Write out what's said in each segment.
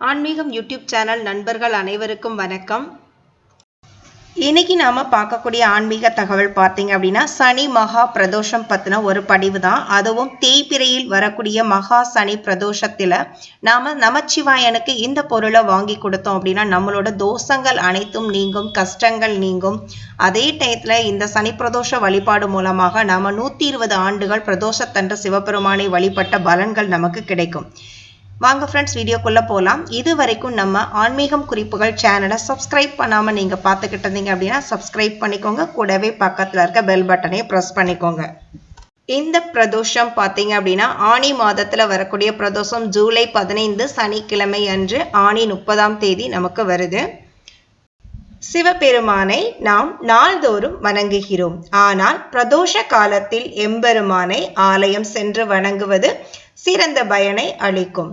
ஆன்மீகம் YouTube channel நண்பர்கள் அனைவருக்கும் வணக்கம். இன்னைக்கு நாம பார்க்கக்கூடிய ஆன்மீக தகவல் பார்த்தீங்க அப்படின்னா சனி மகா பிரதோஷம் பத்தின ஒரு படிவு தான். அதுவும் தேய்பிரையில் வரக்கூடிய மகா சனி பிரதோஷத்துல நாம நமச்சிவாயனுக்கு இந்த பொருளை வாங்கி கொடுத்தோம் அப்படின்னா நம்மளோட தோஷங்கள் அனைத்தும் நீங்கும் கஷ்டங்கள் நீங்கும். அதே டயத்துல இந்த சனி பிரதோஷ வழிபாடு மூலமாக நாம நூத்தி இருபது ஆண்டுகள் பிரதோஷத்தன்று சிவபெருமானை வழிபட்ட பலன்கள் நமக்கு கிடைக்கும். வாங்க ஃப்ரெண்ட்ஸ் வீடியோக்குள்ளே போகலாம் இது வரைக்கும் நம்ம ஆன்மீகம் குறிப்புகள் சேனலை சப்ஸ்கிரைப் பண்ணாமல் நீங்கள் பார்த்துக்கிட்டு இருந்தீங்க அப்படின்னா சப்ஸ்கிரைப் பண்ணிக்கோங்க. கூடவே பக்கத்தில் இருக்க பெல் பட்டனையும் ப்ரெஸ் பண்ணிக்கோங்க. இந்த பிரதோஷம் பார்த்தீங்க அப்படின்னா ஆணி மாதத்தில் வரக்கூடிய பிரதோஷம் ஜூலை பதினைந்து சனிக்கிழமை அன்று ஆணி முப்பதாம் தேதி நமக்கு வருது. சிவபெருமானை நாம் நாள்தோறும் வணங்குகிறோம். ஆனால் பிரதோஷ காலத்தில் எம்பெருமானை ஆலயம் சென்று வணங்குவது சிறந்த பயனை அளிக்கும்.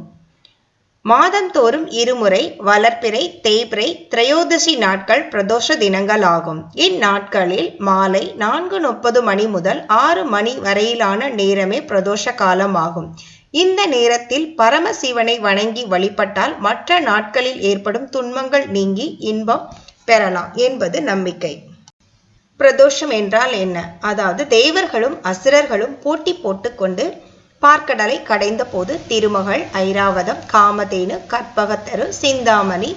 மாதந்தோறும் இருமுறை வளர்ப்பிறை தேய்பிறை திரையோதசி நாட்கள் பிரதோஷ தினங்கள் ஆகும். இந்நாட்களில் மாலை நான்கு முப்பது மணி முதல் ஆறு மணி வரையிலான நேரமே பிரதோஷ காலம் ஆகும் இந்த நேரத்தில் பரமசிவனை வணங்கி வழிபட்டால் மற்ற நாட்களில் ஏற்படும் துன்பங்கள் நீங்கி இன்பம் பெறலாம் என்பது நம்பிக்கை. பிரதோஷம் என்றால் என்ன? அதாவது தேவர்களும் அசுரர்களும் போட்டி போட்டுக்கொண்டு பார்க்கடலை கடைந்த போது திருமகள் ஐராவதம் காமதேனு கற்பகத்தரு சிந்தாமணி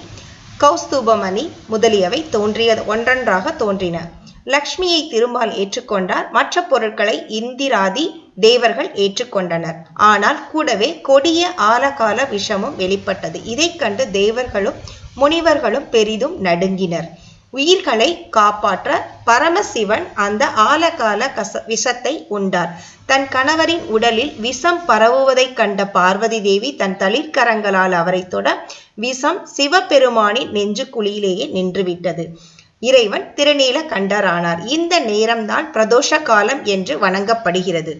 கௌஸ்தூபமணி முதலியவை தோன்றியது ஒன்றொன்றாக தோன்றின. லக்ஷ்மியை திருமால் ஏற்றுக்கொண்டார். மற்ற பொருட்களை இந்திராதி தேவர்கள் ஏற்றுக்கொண்டனர். ஆனால் கூடவே கொடிய ஆலகால விஷமும் வெளிப்பட்டது. இதை கண்டு தேவர்களும் முனிவர்களும் பெரிதும் நடுங்கினர். உயிர்களை காப்பாற்ற பரமசிவன் அந்த ஆலகால கச விஷத்தை உண்டார். தன் கணவரின் உடலில் விஷம் பரவுவதைக் கண்ட பார்வதி தேவி தன் தளிர்கரங்களால் அவரை தொட விஷம் சிவபெருமானின் நெஞ்சு குழியிலேயே நின்றுவிட்டது. இறைவன் திருநீல கண்டரானார் இந்த நேரம்தான் பிரதோஷ காலம் என்று வணங்கப்படுகிறது.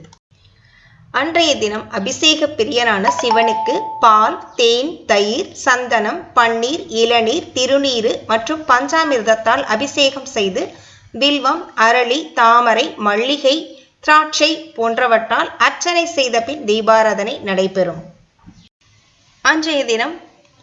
அன்றைய தினம் அபிஷேக பிரியனான சிவனுக்கு பால் தேன் தயிர் சந்தனம் பன்னீர் இளநீர் திருநீரு மற்றும் பஞ்சாமிர்தத்தால் அபிஷேகம் செய்து வில்வம் அரளி தாமரை மல்லிகை திராட்சை போன்றவற்றால் அர்ச்சனை செய்த பின் தீபாராதனை நடைபெறும். அன்றைய தினம்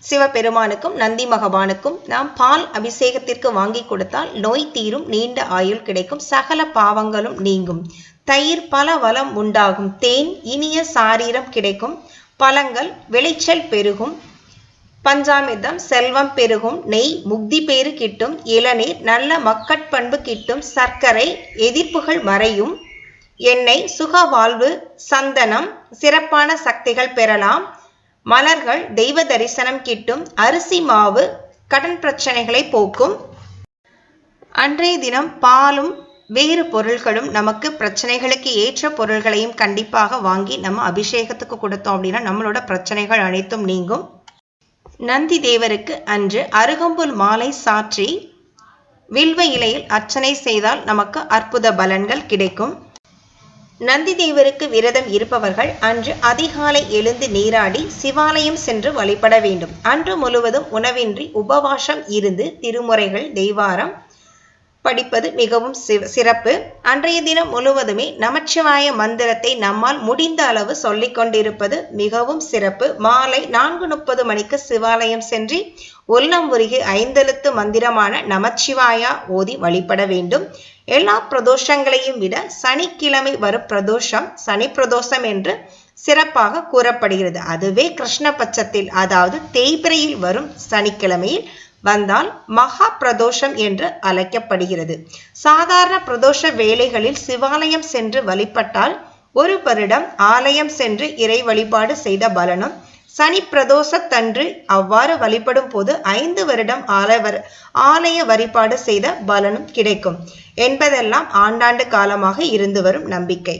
சிவபெருமானுக்கும் நந்தி மகவானுக்கும் நாம் பால் அபிஷேகத்திற்கு வாங்கி கொடுத்தால் நோய் தீரும் நீண்ட ஆயுள் கிடைக்கும். சகல பாவங்களும் நீங்கும். தயிர் பல வளம் உண்டாகும். தேன் இனிய சாரீரம் கிடைக்கும். பழங்கள் விளைச்சல் பெருகும். பஞ்சாமிர்தம் செல்வம் பெருகும். நெய் முக்தி பேறு கிட்டும். இளநீர் நல்ல மக்கட்பண்பு கிட்டும். சர்க்கரை எதிர்ப்புகள் மறையும். எண்ணெய் சுக வாழ்வு சந்தனம் சிறப்பான சக்திகள் பெறலாம். மலர்கள் தெய்வ தரிசனம் கிட்டும். அரிசி மாவு கடன் பிரச்சனைகளை போக்கும். அன்றைய தினம் பாலும் வேறு பொருள்களும் நமக்கு பிரச்சனைகளுக்கு ஏற்ற பொருள்களையும் கண்டிப்பாக வாங்கி நம்ம அபிஷேகத்துக்கு கொடுத்தோம் அப்படின்னா நம்மளோட பிரச்சனைகள் அனைத்தும் நீங்கும். நந்தி தேவருக்கு அன்று அருகம்புல் மாலை சாற்றி வில்வ இலையில் அர்ச்சனை செய்தால் நமக்கு அற்புத பலன்கள் கிடைக்கும். நந்தி தேவருக்கு விரதம் இருப்பவர்கள் அன்று அதிகாலை எழுந்து நீராடி சிவாலயம் சென்று வழிபட வேண்டும். அன்று முழுவதும் உணவின்றி உபவாசம் இருந்து திருமுறைகள் தெய்வாரம் படிப்பது மிகவும் சிறப்பு. அன்றைய தினம் முழுவதுமே நமச்சிவாய மந்திரத்தை நம்மால் முடிந்த அளவு சொல்லிக் கொண்டிருப்பது மிகவும் சிறப்பு. மாலை நான்கு முப்பது மணிக்கு சிவாலயம் சென்று உள்ளம் உருகி ஐந்தெழுத்து மந்திரமான நமச்சிவாயா ஓதி வழிபட வேண்டும். எல்லா பிரதோஷங்களையும் விட சனிக்கிழமை வரும் பிரதோஷம் சனி பிரதோஷம் என்று சிறப்பாக கூறப்படுகிறது. அதுவே கிருஷ்ணபட்சத்தில் அதாவது தேய்பிரையில் வரும் சனிக்கிழமையில் வந்தால் மகா பிரதோஷம் என்று அழைக்கப்படுகிறது. சாதாரண பிரதோஷ வேலைகளில் சிவாலயம் சென்று வழிபட்டால் ஒரு வருடம் ஆலயம் சென்று இறை வழிபாடு செய்த பலனும் சனி பிரதோஷத்தன்று அவ்வாறு வழிபடும் போது ஐந்து வருடம் ஆலய ஆலய வழிபாடு செய்த பலனும் கிடைக்கும். என்பதெல்லாம் ஆண்டாண்டு காலமாக இருந்து வரும் நம்பிக்கை.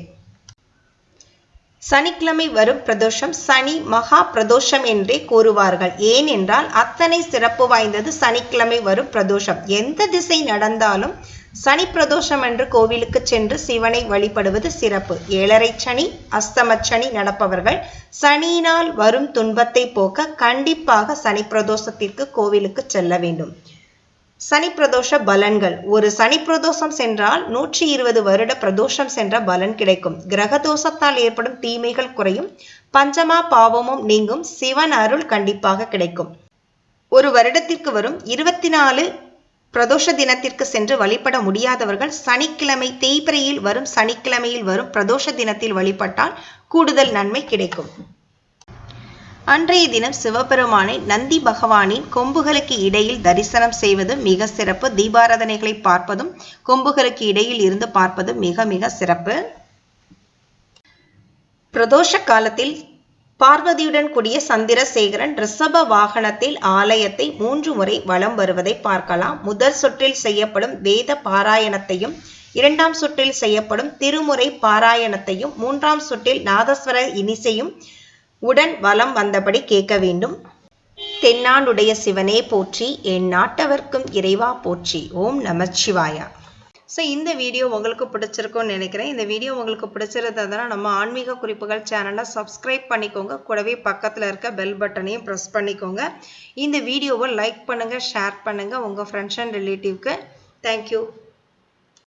சனிக்கிழமை வரும் பிரதோஷம் சனி மகா பிரதோஷம் என்றே கூறுவார்கள். ஏனென்றால் அத்தனை சிறப்பு வாய்ந்தது சனிக்கிழமை வரும் பிரதோஷம். எந்த திசை நடந்தாலும் சனி பிரதோஷம் என்று கோவிலுக்கு சென்று சிவனை வழிபடுவது சிறப்பு. ஏழரை சனி அஸ்தம சனி நடப்பவர்கள் சனியினால் வரும் துன்பத்தை போக்க கண்டிப்பாக சனி பிரதோஷத்திற்கு கோவிலுக்கு செல்ல வேண்டும். சனி பிரதோஷ பலன்கள். ஒரு சனி பிரதோஷம் சென்றால் நூற்றி இருபது வருட பிரதோஷம் சென்ற பலன் கிடைக்கும். கிரக தோஷத்தால் ஏற்படும் தீமைகள் குறையும். பஞ்சமா பாவமும் நீங்கும். சிவன் அருள் கண்டிப்பாக கிடைக்கும். ஒரு வருடத்திற்கு வரும் இருபத்தி நாலு பிரதோஷ தினத்திற்கு சென்று வழிபட முடியாதவர்கள் சனிக்கிழமை தேய்பிரையில் வரும் சனிக்கிழமையில் வரும் பிரதோஷ தினத்தில் வழிபட்டால் கூடுதல் நன்மை கிடைக்கும். அன்றைய தினம் சிவபெருமானை நந்தி பகவானின் கொம்புகளுக்கு இடையில் தரிசனம் செய்வது மிக சிறப்பு. தீபாராதனைகளை பார்ப்பதும் கொம்புகளுக்கு இடையில் இருந்து பார்ப்பதும் மிக மிக சிறப்பு. பிரதோஷ காலத்தில் பார்வதியுடன் கூடிய சந்திரசேகரன் ரிஷப வாகனத்தில் ஆலயத்தை மூன்று முறை வலம் வருவதை பார்க்கலாம். முதல் சுற்றில் செய்யப்படும் வேத பாராயணத்தையும் இரண்டாம் சுற்றில் செய்யப்படும் திருமுறை பாராயணத்தையும் மூன்றாம் சுற்றில் நாதஸ்வர இனிசையும் உடன் வலம் வந்தபடி கேட்க வேண்டும். தென்னாடுடைய சிவனே போற்றி என் நாட்டவர்க்கும் இறைவா போற்றி. ஓம் நமச்சிவாயா. ஸோ இந்த வீடியோ உங்களுக்கு பிடிச்சிருக்கும்னு நினைக்கிறேன். இந்த வீடியோ உங்களுக்கு பிடிச்சிருந்ததுன்னா நம்ம ஆன்மீக குறிப்புகள் சேனலை சப்ஸ்கிரைப் பண்ணிக்கோங்க. கூடவே பக்கத்தில் இருக்க பெல் பட்டனையும் ப்ரெஸ் பண்ணிக்கோங்க. இந்த வீடியோவை லைக் பண்ணுங்கள் ஷேர் பண்ணுங்கள் உங்கள் ஃப்ரெண்ட்ஸ் அண்ட் ரிலேட்டிவ்க்கு தேங்க்யூ